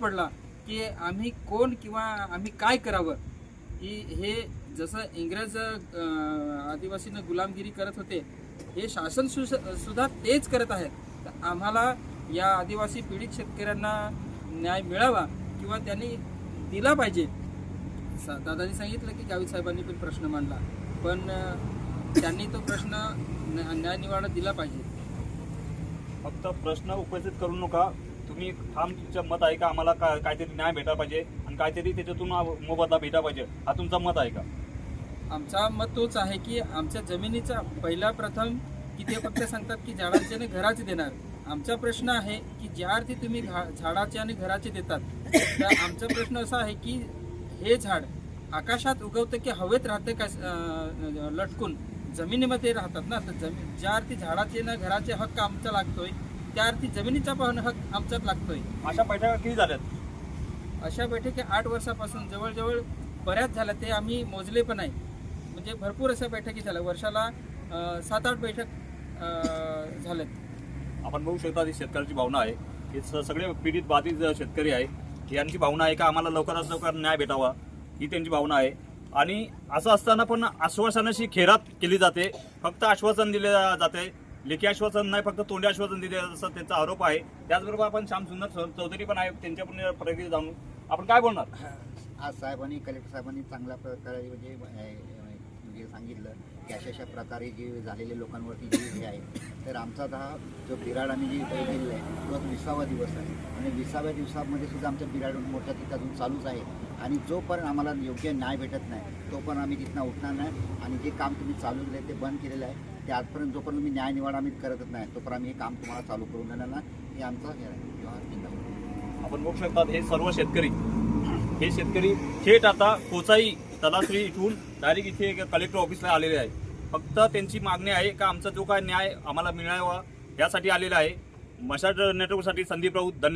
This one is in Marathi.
पडला की आम्ही कोण किंवा आम्ही काय करावं? की हे जसं इंग्रज आदिवासीनं गुलामगिरी करत होते हे शासन सु- सुद्धा तेच करत आहेत. तर आम्हाला या आदिवासी पीडित शेतकऱ्यांना न्याय मिळावा किंवा त्यांनी दिला पाहिजे. सा- दादानी सांगितलं की गावित साहेबांनी पण प्रश्न मांडला. पण त्यांनी तो प्रश्न न्या- न्याय निवाडा दिला पाहिजे. फक्त प्रश्न उपस्थित करू नका. तुम्ही ठाम तुमचं मत आहे का आम्हाला का काहीतरी न्याय भेटायला पाहिजे आणि काहीतरी त्याच्यातून मोबदला भेटायला पाहिजे. हा तुमचा मत आहे का? आमचा मत तोच आहे की आमच्या जमिनीचा पहिला प्रथम की ते फक्त सांगतात की झाडांचे आणि घराचे देणार. आमचा प्रश्न आहे की ज्या अर्थी तुम्ही झाडाचे आणि घराचे देतात तर आमचा प्रश्न असा आहे की हे झाड आकाशात उगवतं की हवेत राहतं का लटकून? जमिनीमध्ये राहतात ना तर जमीन ज्या अर्थी झाडाचे ना घराचे हक्क आमचा लागतोय त्या अर्थी जमिनीचा पण हक्क आमचाच लागतोय. अशा बैठका किती झाल्यात? अशा बैठकी आठ वर्षापासून जवळजवळ बऱ्याच झाल्या ते आम्ही मोजले पण आहे म्हणजे भरपूर अशा बैठकी झाल्या. वर्षाला सात आठ बैठक झाल्यात. आपण बघू शकता ही शेतकऱ्याची भावना आहे. हे सगळे पीडित बाधित शेतकरी आहे. यांची भावना आहे का? आम्हाला लवकरात लवकर न्याय भेटावा ही त्यांची भावना आहे. आणि असं असताना पण आश्वासनाची खेरात केली जाते. फक्त आश्वासन दिले जाते. लेखी आश्वासन नाही फक्त तोंडी आश्वासन दिले जातं, त्यांचा आरोप आहे. त्याचबरोबर आपण श्याम सुंदर चौधरी पण आहे त्यांच्या पण प्रगती जाणून. आपण काय बोलणार? आज साहेबांनी कलेक्टर साहेबांनी चांगल्या प्रकारे म्हणजे म्हणजे सांगितलं की अशा अशा प्रकारे जे झालेले लोकांवरती जे हे आहे तर आमचा आता हा जो बिराड आम्ही जे काही केलेला आहे तो विसावा दिवस आहे. आणि विसाव्या दिवसामध्ये सुद्धा आमचा बिराड मोठ्या तिथं अजून चालूच आहे. आणि जोपर्यंत आम्हाला योग्य न्याय भेटत नाही तोपर्यंत आम्ही तिथनं उठणार नाही. आणि जे काम तुम्ही चालू केलं ते बंद केलेलं आहे. की आजपर्यंत जोपर्यंत मी न्यायनिवाडा आम्ही करतच नाही तोपर्यंत आम्ही हे काम तुम्हाला चालू करून देणार ना हे आमचा हे आहे. आपण बघू शकतात हे सर्व शेतकरी हे शेतकरी थेट आता कोचाई तलासरी इथून डायरेक्ट इथे कलेक्टर ऑफिसला आलेले आहे फक्त त्यांची मागणी आहे का आमचा जो काय न्याय आम्हाला मिळावा यासाठी आलेला आहे. मशाट नेटवर्कसाठी संदीप राऊत धन्यवाद.